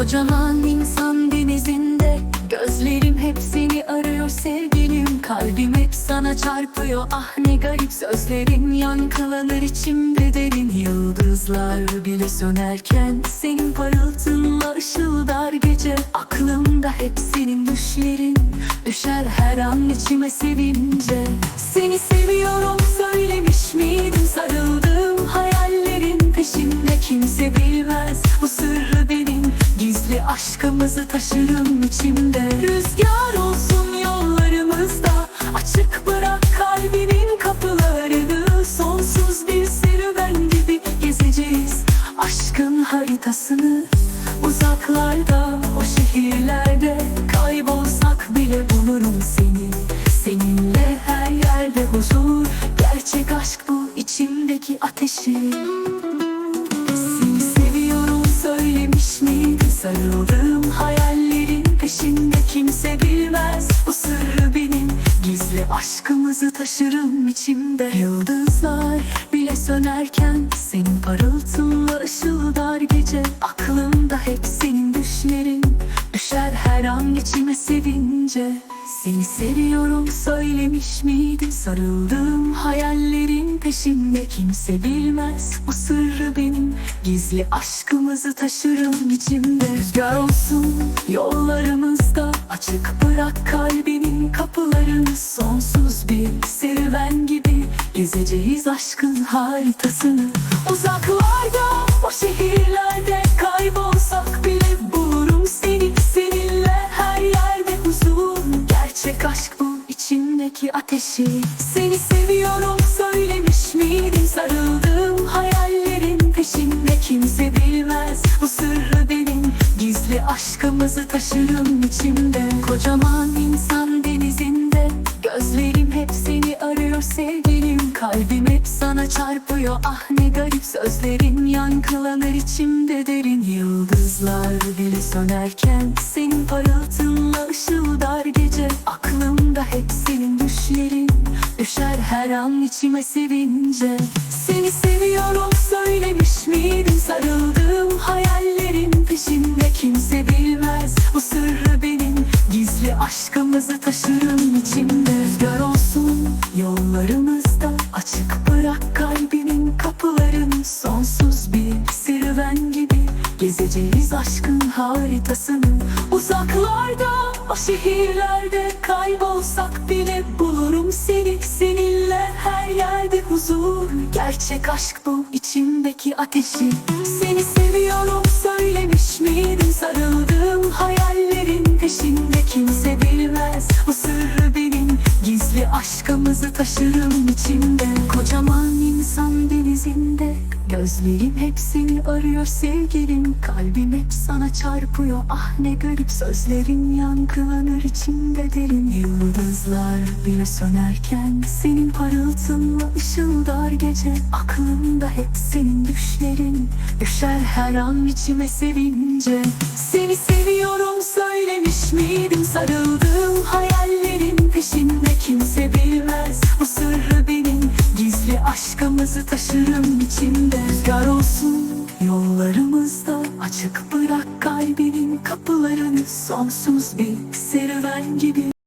Kocaman insan denizinde Gözlerim hep seni arıyor sevgilim. Kalbim hep sana çarpıyor ah ne garip Sözlerin yankılanır içimde derin. Yıldızlar bile sönerken Senin parıltınla ışıldar gece. Aklımda hep senin düşlerin Düşer her an içime sevince. Seni seviyorum söylemiş miydim sarıldı aşkımızı taşırım içimde. Rüzgar olsun yollarımızda. Açık bırak kalbinin kapılarını. Sonsuz bir serüven gibi gezeceğiz. Aşkın haritasını Uzaklarda o şehirlerde Kaybolsak bile bulurum seni. Seninle her yerde huzur Sarıldığım hayallerin peşinde kimse bilmez. Bu sırrı benim gizli aşkımızı taşırım içimde. Yıldızlar bile sönerken Senin parıltınla ışıldar gece. Aklımda hep senin düşlerin Düşer her an içime sevince. Seni seviyorum söylemiş miydim Sarıldığım hayallerin peşinde Kimse bilmez. Bu sırrı benim Gizli aşkımızı taşırım içimde. Rüzgar olsun yollarımızda. Açık bırak kalbinin kapılarını. Sonsuz bir serüven gibi Gezeceğiz aşkın haritasını. Uzaklarda o şehirlerde Kaybolsak bile bulurum seni. Seninle her yerde huzur. Gerçek aşk bu içimdeki ateşi. Seni seviyorum söylemiş miydim? Hayallerin peşinde Kimse bilmez. Bu sırrı benim. Gizli aşkımızı taşırım içimde. Kocaman insan denizinde. Gözlerim hep seni arıyor sevgilim. Kalbim hep sana çarpıyor. Ah ne garip sözlerin yankılanır içimde derin. Yıldızlar bile sönerken Senin parıltınla ışıldar gece. Aklımda hep senin düşlerin Düşer her an içime sevince. Seni seviyorum söylemiş miydim? Sarıldığım hayallerin peşinde Kimse bilmez. Bu sırrı benim Gizli aşkımızı taşırım içimde. Rüzgar olsun yollarımızda Açık bırak kalbinin kapılarını Sonsuz bir serüven gibi Gezeceğiz aşkın haritasını. Uzaklarda o şehirlerde Kaybolsak bile Gerçek aşk bu içimdeki ateşi. Seni seviyorum söylemiş miydim Sarıldığım hayallerin peşinde Kimse Gizli aşkımızı taşırım içimde Kocaman insan denizinde. Gözlerim hep seni arıyor sevgilim. Kalbim hep sana çarpıyor. Ah ne garip sözlerin yankılanır içimde derin. Yıldızlar bile sönerken Senin parıltınla ışıldar gece. Aklımda hep senin düşlerin. Düşer her an içime sevince. Seni seviyorum söylemiş miydim? Sarıldığım hayallerin aşkımızı taşırım içimde. Rüzgar olsun yollarımızda. Açık bırak kalbinin kapılarını. Sonsuz bir serüven gibi